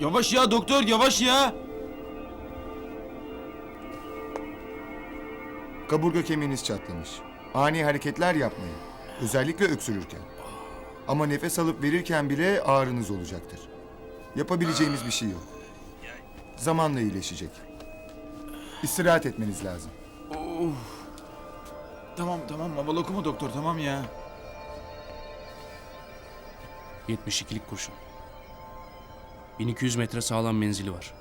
Yavaş ya doktor yavaş ya. Kaburga kemiğiniz çatlamış. Ani hareketler yapmayın. Özellikle öksürürken. Ama nefes alıp verirken bile ağrınız olacaktır. Yapabileceğimiz bir şey yok. Zamanla iyileşecek. İstirahat etmeniz lazım. Tamam tamam baba okuma doktor tamam ya. 72'lik kurşun. 1200 metre sağlam menzili var.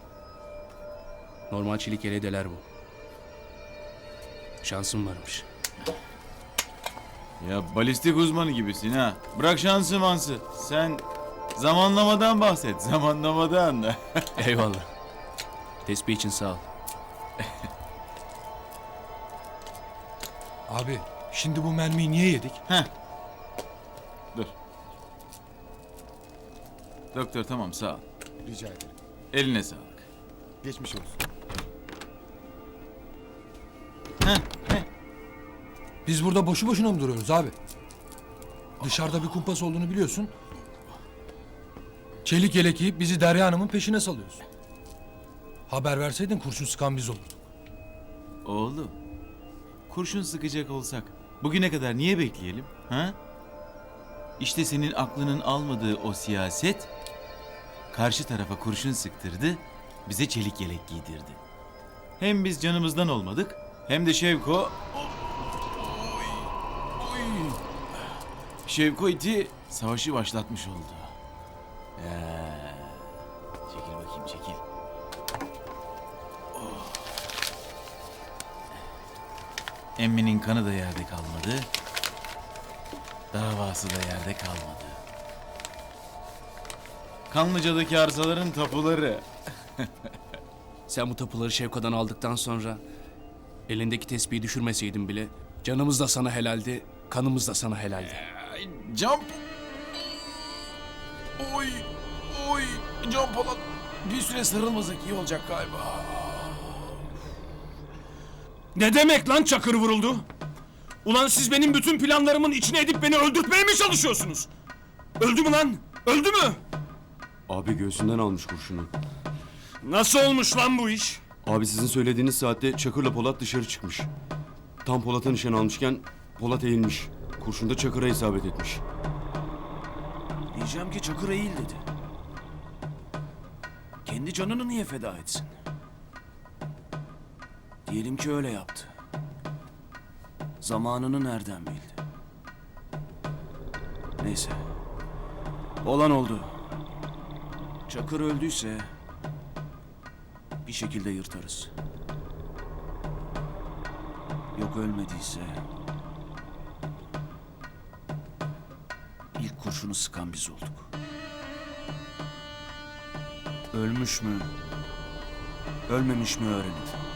Normal çelik yeleğe deler bu. Şansım varmış. Ya balistik uzmanı gibisin ha. Bırak şansı mansı. Sen zamanlamadan bahset. Zamanlamadan da. Eyvallah. Tespih için sağ ol. Abi şimdi bu mermiyi niye yedik? Dur. Doktor tamam sağ ol. Rica ederim. Eline sağlık. Geçmiş olsun. Biz burada boşu boşuna mı duruyoruz abi? Dışarıda bir kumpas olduğunu biliyorsun. Çelik yelek giyip bizi Derya Hanım'ın peşine salıyorsun. Haber verseydin kurşun sıkan biz olurduk. Oğlum. Kurşun sıkacak olsak bugüne kadar niye bekleyelim? Ha? İşte senin aklının almadığı o siyaset karşı tarafa kurşun sıktırdı, bize çelik yelek giydirdi. Hem biz canımızdan olmadık hem de Şevko. Şevko iti savaşı başlatmış oldu. Ya. Çekil bakayım çekil. Emminin kanı da yerde kalmadı. Davası da yerde kalmadı. Kanlıca'daki arsaların tapuları. Sen bu tapuları Şevka'dan aldıktan sonra elindeki tespihi düşürmeseydin bile canımız da sana helaldi, kanımız da sana helaldi. Ay, Can... Oy, oy, Can Polat. Bir süre sarılmasak iyi olacak galiba. Ne demek lan Çakır vuruldu? Ulan siz benim bütün planlarımın içine edip beni öldürtmeye mi çalışıyorsunuz? Öldü mü lan? Öldü mü? Abi göğsünden almış kurşunu. Nasıl olmuş lan bu iş? Abi sizin söylediğiniz saatte Çakır'la Polat dışarı çıkmış. Tam Polat'a nişan almışken Polat eğilmiş. Kurşun da Çakır'a isabet etmiş. Diyeceğim ki Çakır eğil dedi. Kendi canını niye feda etsin? Diyelim ki öyle yaptı. Zamanını nereden bildi? Neyse. Olan oldu. Çakır öldüyse bir şekilde yırtarız. Yok ölmediyse ilk kurşunu sıkan biz olduk. Ölmüş mü? Ölmemiş mi öğrenin.